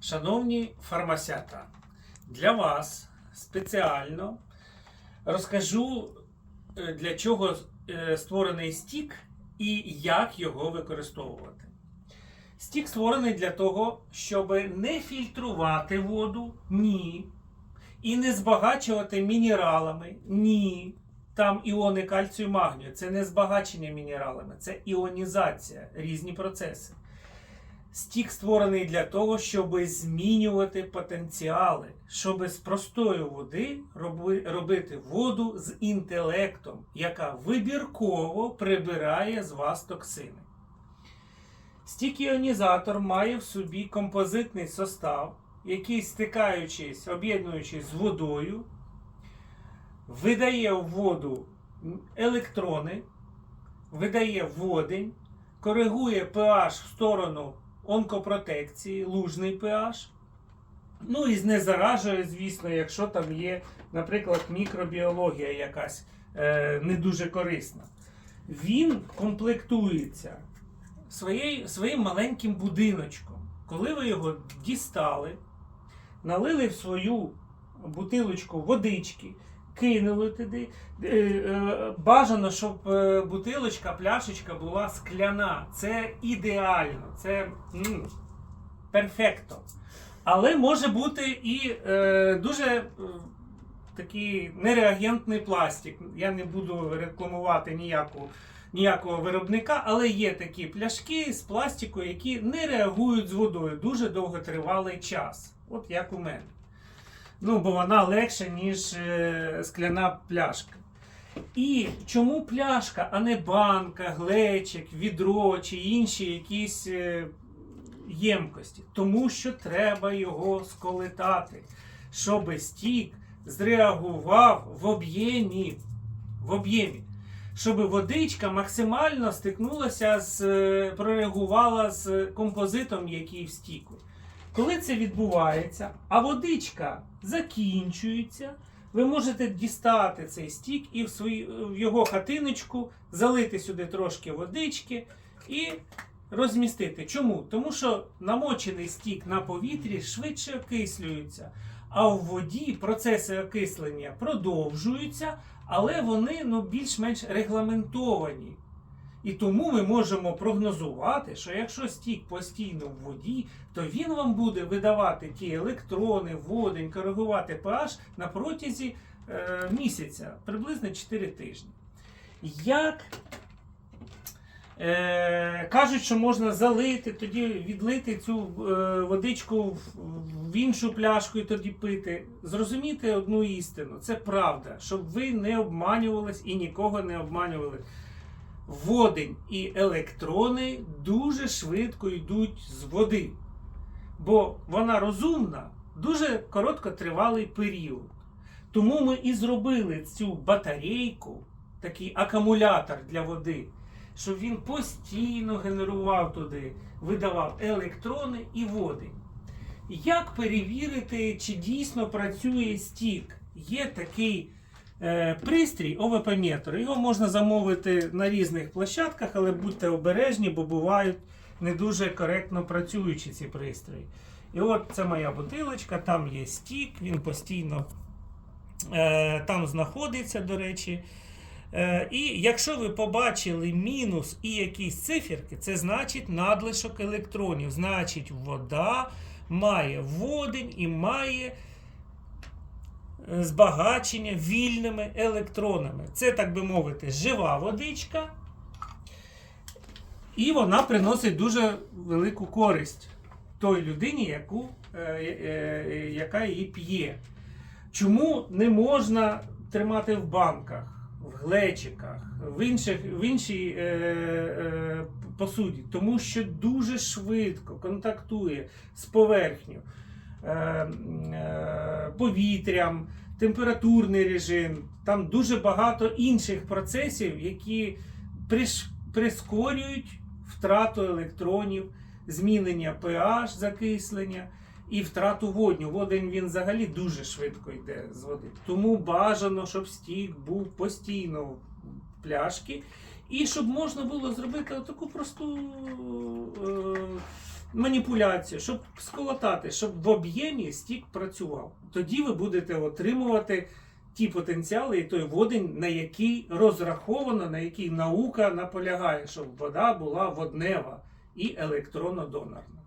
Шановні фармасята, для вас спеціально розкажу, е, для чого е, створений стік і як його використовувати. Стік створений для того, щоб не фільтрувати воду, ні. І не збагачувати мінералами, ні. Там іони кальцію магнію. Це не збагачення мінералами, це іонізація, різні процеси. Стік створений для того, щоб змінювати потенціали, щоб з простої води робити воду з інтелектом, яка вибірково прибирає з вас токсини. Стік іонізатор має в собі композитний состав, який, стикаючись, об'єднуючись з водою, видає в воду електрони, видає водень, коригує pH в сторону онкопротекції, лужний pH. Ну і знезаражує, звісно, якщо там є, наприклад, мікробіологія якась е, не дуже корисна. Він комплектується своєю, своїм маленьким будиночком. Коли ви його дістали, налили в свою бутилочку водички, кинули туди. Е, е, Бажано, щоб е, бутилочка, пляшечка була скляна. Це ідеально, це м, перфекто. Але може бути і е, дуже такий нереагентний пластик. Я не буду рекламувати ніяку, ніякого виробника, але є такі пляшки з пластику, які не реагують з водою дуже довготривалий час. От як у мене. Ну, бо вона легша, ніж е, скляна пляшка. І чому пляшка, а не банка, глечик, відро чи інші якісь е, ємкості? Тому що треба його сколитати, щоб стік зреагував в об'ємі. В об'ємі. Щоб водичка максимально стикнулася з е, прореагувала з композитом, який в стіку. Коли це відбувається, а водичка закінчується, ви можете дістати цей стік і в, свої, в його хатиночку залити сюди трошки водички і розмістити. Чому? Тому що намочений стік на повітрі швидше окислюється, а в воді процеси окислення продовжуються, але вони ну, більш-менш регламентовані. І тому ми можемо прогнозувати, що якщо стік постійно в воді, то він вам буде видавати ті електрони, водень, коригувати pH на протязі е, місяця, приблизно 4 тижні. Як е, кажуть, що можна залити, тоді відлити цю е, водичку в, в іншу пляшку і тоді пити. Зрозумійте одну істину, це правда, щоб ви не обманювались і нікого не обманювали водень і електрони дуже швидко йдуть з води. Бо вона розумна дуже короткотривалий період. Тому ми і зробили цю батарейку, такий акумулятор для води, щоб він постійно генерував туди, видавав електрони і водень. Як перевірити, чи дійсно працює стік? Є такий Пристрій ОВП-метр. Його можна замовити на різних площадках, але будьте обережні, бо бувають не дуже коректно працюючі ці пристрої. І от це моя бутилочка, там є стік, він постійно е, там знаходиться, до речі. Е, і якщо ви побачили мінус і якісь циферки, це значить надлишок електронів. Значить, вода має водень і має збагачення вільними електронами. Це, так би мовити, жива водичка. І вона приносить дуже велику користь той людині, яку, е, е, яка її п'є. Чому не можна тримати в банках, в глечиках, в, інших, в іншій е, е, посуді? Тому що дуже швидко контактує з поверхнею е, е, повітрям, температурний режим, там дуже багато інших процесів, які прискорюють втрату електронів, змінення pH, закислення і втрату водню. Водень він взагалі дуже швидко йде з води. Тому бажано, щоб стік був постійно в пляшки. І щоб можна було зробити таку просту е, маніпуляцію, щоб сколотати, щоб в об'ємі стік працював. Тоді ви будете отримувати ті потенціали і той водень, на який розраховано, на який наука наполягає, щоб вода була воднева і електронно-донорна.